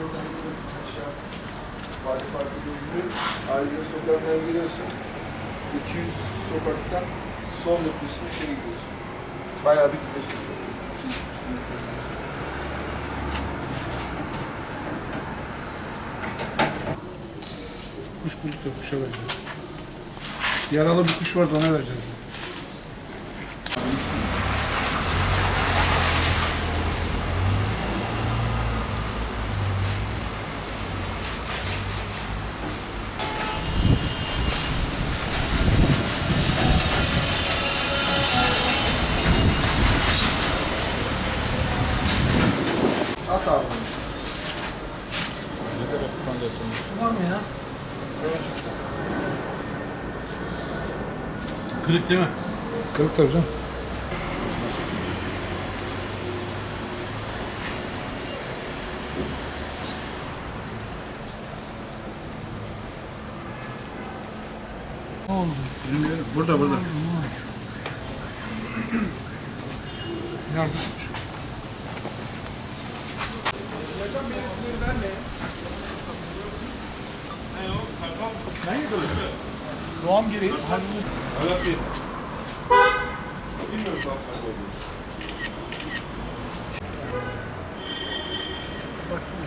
yoldan giriyorsun aşağı. Vadi Parkı görünüyor. Ayrıca sokaktan giriyorsun. 200 sokaktan sol yapıyorsun içeri gidiyorsun. Bayağı bir gidiyorsun. Şey. Kuş bulduk da kuşa vereceğiz. Yaralı bir kuş vardı ona vereceğiz. At abi. Su var mı ya? Kırık değil mi? Kırık tabii canım. Burada burada. Nerede? Doğam gereği halinde. Baksana.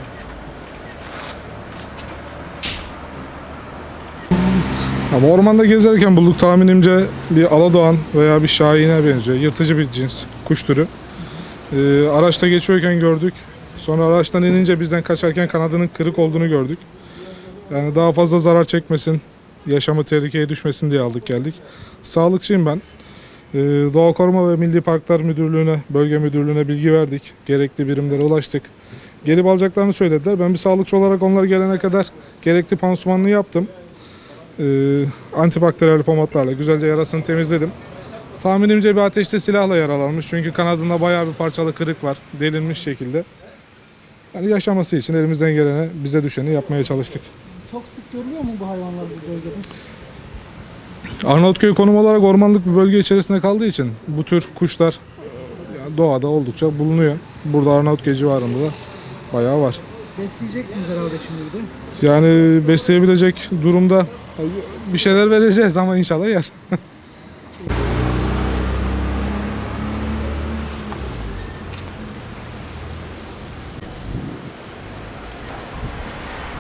Ama ormanda gezerken bulduk tahminimce bir aladoğan veya bir şahine benziyor. Yırtıcı bir cins kuş türü. Ee, araçta geçiyorken gördük. Sonra araçtan inince bizden kaçarken kanadının kırık olduğunu gördük. Yani daha fazla zarar çekmesin, yaşamı tehlikeye düşmesin diye aldık geldik. Sağlıkçıyım ben. Ee, Doğa Koruma ve Milli Parklar Müdürlüğü'ne, bölge müdürlüğüne bilgi verdik. Gerekli birimlere ulaştık. Gelip alacaklarını söylediler. Ben bir sağlıkçı olarak onlar gelene kadar gerekli pansumanını yaptım e, antibakteriyel pomatlarla güzelce yarasını temizledim. Tahminimce bir ateşte silahla yaralanmış çünkü kanadında bayağı bir parçalı kırık var delinmiş şekilde. Yani yaşaması için elimizden gelene bize düşeni yapmaya çalıştık. Çok sık görülüyor mu bu hayvanlar bu bölgede? Arnavutköy konum olarak ormanlık bir bölge içerisinde kaldığı için bu tür kuşlar e, doğada oldukça bulunuyor. Burada Arnavutköy civarında da bayağı var. Besleyeceksiniz herhalde şimdi bir de. Yani besleyebilecek durumda bir şeyler vereceğiz ama inşallah yer.